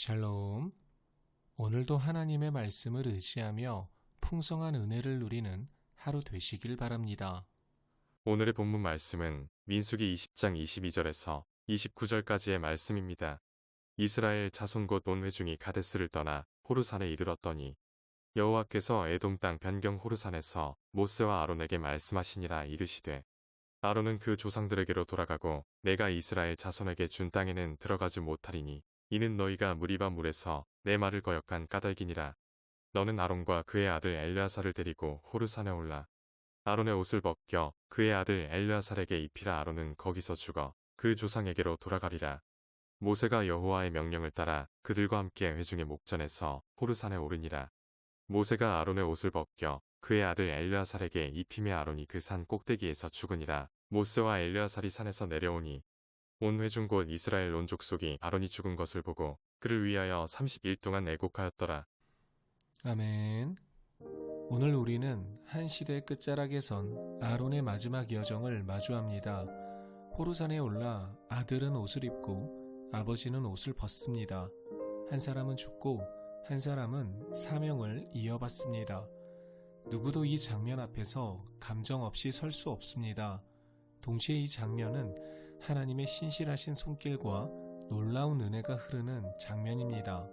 샬롬. 오늘도 하나님의 말씀을 의지하며 풍성한 은혜를 누리는 하루 되시길 바랍니다. 오늘의 본문 말씀은 민수기 20장 22절에서 29절까지의 말씀입니다. 이스라엘 자손 곧 온 회중이 가데스를 떠나 호르산에 이르렀더니 여호와께서 에돔 땅 변경 호르산에서 모세와 아론에게 말씀하시니라 이르시되 아론은 그 조상들에게로 돌아가고 내가 이스라엘 자손에게 준 땅에는 들어가지 못하리니 이는 너희가 무리바 물에서 내 말을 거역한 까닭이니라 너는 아론과 그의 아들 엘르아사를 데리고 호르산에 올라 아론의 옷을 벗겨 그의 아들 엘르아살에게 입히라 아론은 거기서 죽어 그 조상에게로 돌아가리라. 모세가 여호와의 명령을 따라 그들과 함께 회중의 목전에서 호르산에 오르니라. 모세가 아론의 옷을 벗겨 그의 아들 엘르아살에게 입힘에 아론이 그 산 꼭대기에서 죽으니라. 모세와 엘르아살이 산에서 내려오니 온 회중 곧 이스라엘 온 족속이 아론이 죽은 것을 보고 그를 위하여 30일 동안 애곡하였더라. 아멘. 오늘 우리는 한 시대의 끝자락에 선 아론의 마지막 여정을 마주합니다. 호루산에 올라 아들은 옷을 입고 아버지는 옷을 벗습니다. 한 사람은 죽고 한 사람은 사명을 이어받습니다. 누구도 이 장면 앞에서 감정 없이 설 수 없습니다. 동시에 이 장면은 하나님의 신실하신 손길과 놀라운 은혜가 흐르는 장면입니다.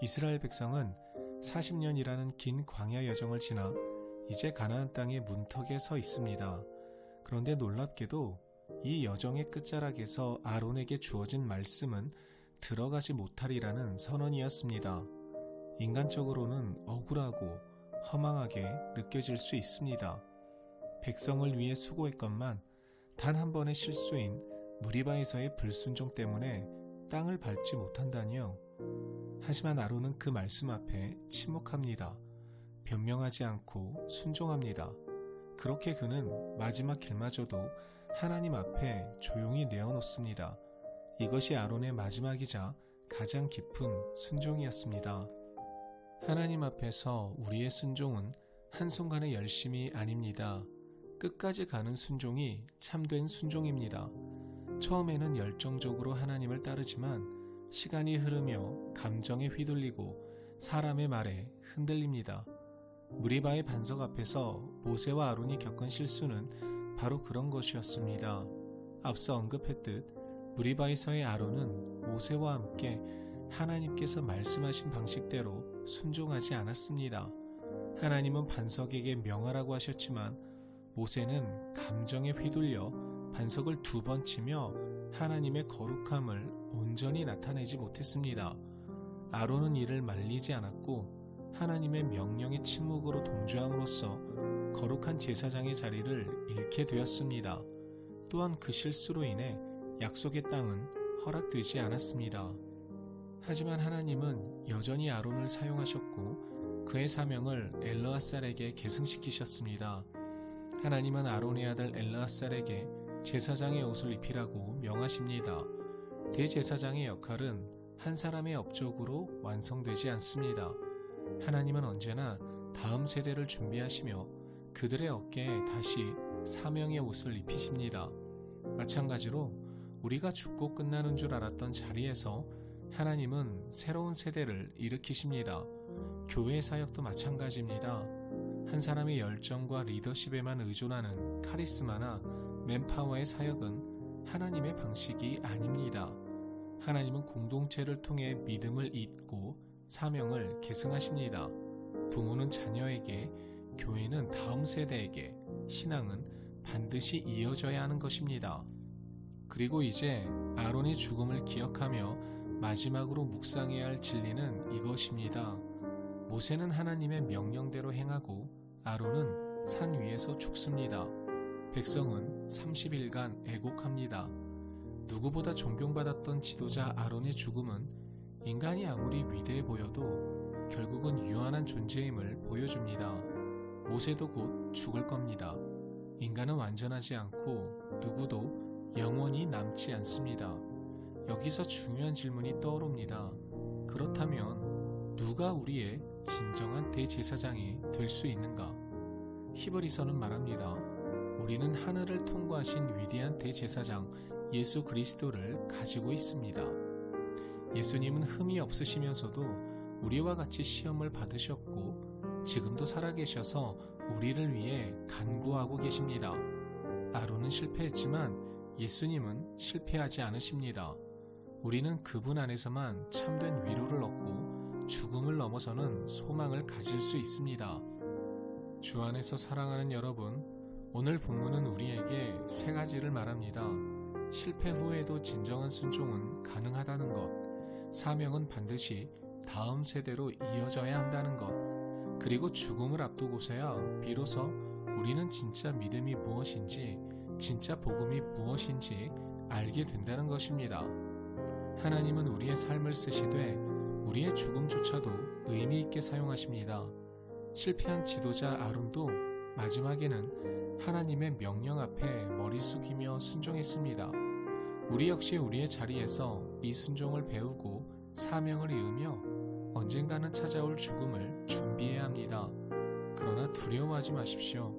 이스라엘 백성은 40년이라는 긴 광야 여정을 지나 이제 가나안 땅의 문턱에 서 있습니다. 그런데 놀랍게도 이 여정의 끝자락에서 아론에게 주어진 말씀은 들어가지 못하리라는 선언이었습니다. 인간적으로는 억울하고 허망하게 느껴질 수 있습니다. 백성을 위해 수고했건만 단 한 번의 실수인 무리바에서의 불순종 때문에 땅을 밟지 못한다니요. 하지만 아론은 그 말씀 앞에 침묵합니다. 변명하지 않고 순종합니다. 그렇게 그는 마지막 길마저도 하나님 앞에 조용히 내어놓습니다. 이것이 아론의 마지막이자 가장 깊은 순종이었습니다. 하나님 앞에서 우리의 순종은 한순간의 열심이 아닙니다. 끝까지 가는 순종이 참된 순종입니다. 처음에는 열정적으로 하나님을 따르지만 시간이 흐르며 감정에 휘둘리고 사람의 말에 흔들립니다. 무리바의 반석 앞에서 모세와 아론이 겪은 실수는 바로 그런 것이었습니다. 앞서 언급했듯 무리바에서의 아론은 모세와 함께 하나님께서 말씀하신 방식대로 순종하지 않았습니다. 하나님은 반석에게 명하라고 하셨지만 모세는 감정에 휘둘려 반석을 두 번 치며 하나님의 거룩함을 온전히 나타내지 못했습니다. 아론은 이를 말리지 않았고 하나님의 명령의 침묵으로 동조함으로써 거룩한 제사장의 자리를 잃게 되었습니다. 또한 그 실수로 인해 약속의 땅은 허락되지 않았습니다. 하지만 하나님은 여전히 아론을 사용하셨고 그의 사명을 엘르아살에게 계승시키셨습니다. 하나님은 아론의 아들 엘르아살에게 제사장의 옷을 입히라고 명하십니다. 대제사장의 역할은 한 사람의 업적으로 완성되지 않습니다. 하나님은 언제나 다음 세대를 준비하시며 그들의 어깨에 다시 사명의 옷을 입히십니다. 마찬가지로 우리가 죽고 끝나는 줄 알았던 자리에서 하나님은 새로운 세대를 일으키십니다. 교회 사역도 마찬가지입니다. 한 사람의 열정과 리더십에만 의존하는 카리스마나 맨파워의 사역은 하나님의 방식이 아닙니다. 하나님은 공동체를 통해 믿음을 잇고 사명을 계승하십니다. 부모는 자녀에게, 교회는 다음 세대에게, 신앙은 반드시 이어져야 하는 것입니다. 그리고 이제 아론의 죽음을 기억하며 마지막으로 묵상해야 할 진리는 이것입니다. 모세는 하나님의 명령대로 행하고 아론은 산 위에서 죽습니다. 백성은 30일간 애곡합니다. 누구보다 존경받았던 지도자 아론의 죽음은 인간이 아무리 위대해 보여도 결국은 유한한 존재임을 보여줍니다. 모세도 곧 죽을 겁니다. 인간은 완전하지 않고 누구도 영원히 남지 않습니다. 여기서 중요한 질문이 떠오릅니다. 그렇다면 누가 우리의 진정한 대제사장이 될 수 있는가? 히브리서는 말합니다. 우리는 하늘을 통과하신 위대한 대제사장 예수 그리스도를 가지고 있습니다. 예수님은 흠이 없으시면서도 우리와 같이 시험을 받으셨고 지금도 살아계셔서 우리를 위해 간구하고 계십니다. 아론은 실패했지만 예수님은 실패하지 않으십니다. 우리는 그분 안에서만 참된 위로를 얻고 죽음을 넘어서는 소망을 가질 수 있습니다. 주 안에서 사랑하는 여러분, 오늘 본문은 우리에게 세 가지를 말합니다. 실패 후에도 진정한 순종은 가능하다는 것, 사명은 반드시 다음 세대로 이어져야 한다는 것, 그리고 죽음을 앞두고서야 비로소 우리는 진짜 믿음이 무엇인지, 진짜 복음이 무엇인지 알게 된다는 것입니다. 하나님은 우리의 삶을 쓰시되 우리의 죽음조차도 의미 있게 사용하십니다. 실패한 지도자 아론도 마지막에는 하나님의 명령 앞에 머리 숙이며 순종했습니다. 우리 역시 우리의 자리에서 이 순종을 배우고 사명을 이으며 언젠가는 찾아올 죽음을 준비해야 합니다. 그러나 두려워하지 마십시오.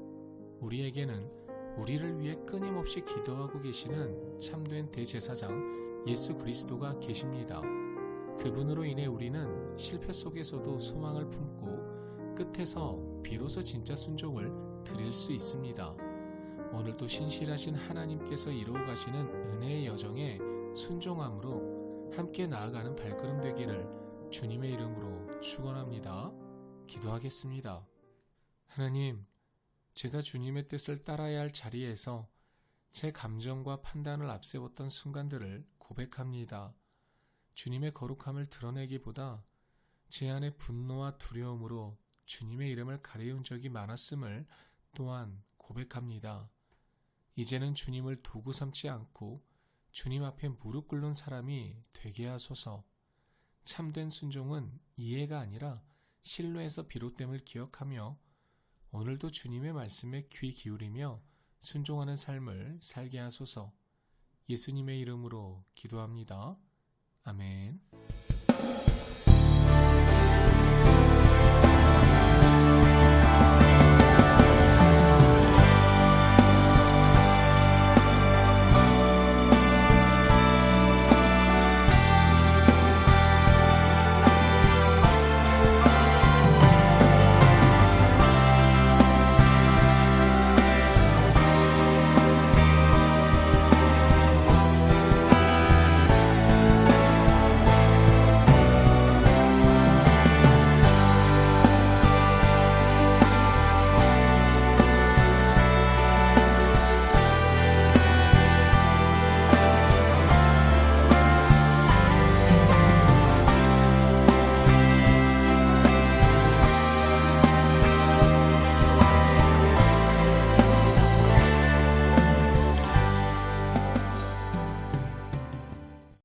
우리에게는 우리를 위해 끊임없이 기도하고 계시는 참된 대제사장 예수 그리스도가 계십니다. 그분으로 인해 우리는 실패 속에서도 소망을 품고 끝에서 비로소 진짜 순종을 드릴 수 있습니다. 오늘도 신실하신 하나님께서 이루어 가시는 은혜의 여정에 순종함으로 함께 나아가는 발걸음 되기를 주님의 이름으로 축원합니다. 기도하겠습니다. 하나님, 제가 주님의 뜻을 따라야 할 자리에서 제 감정과 판단을 앞세웠던 순간들을 고백합니다. 주님의 거룩함을 드러내기보다 제 안의 분노와 두려움으로 주님의 이름을 가리운 적이 많았음을 또한 고백합니다. 이제는 주님을 도구 삼지 않고 주님 앞에 무릎 꿇는 사람이 되게 하소서. 참된 순종은 이해가 아니라 신뢰에서 비롯됨을 기억하며 오늘도 주님의 말씀에 귀 기울이며 순종하는 삶을 살게 하소서. 예수님의 이름으로 기도합니다. 아멘.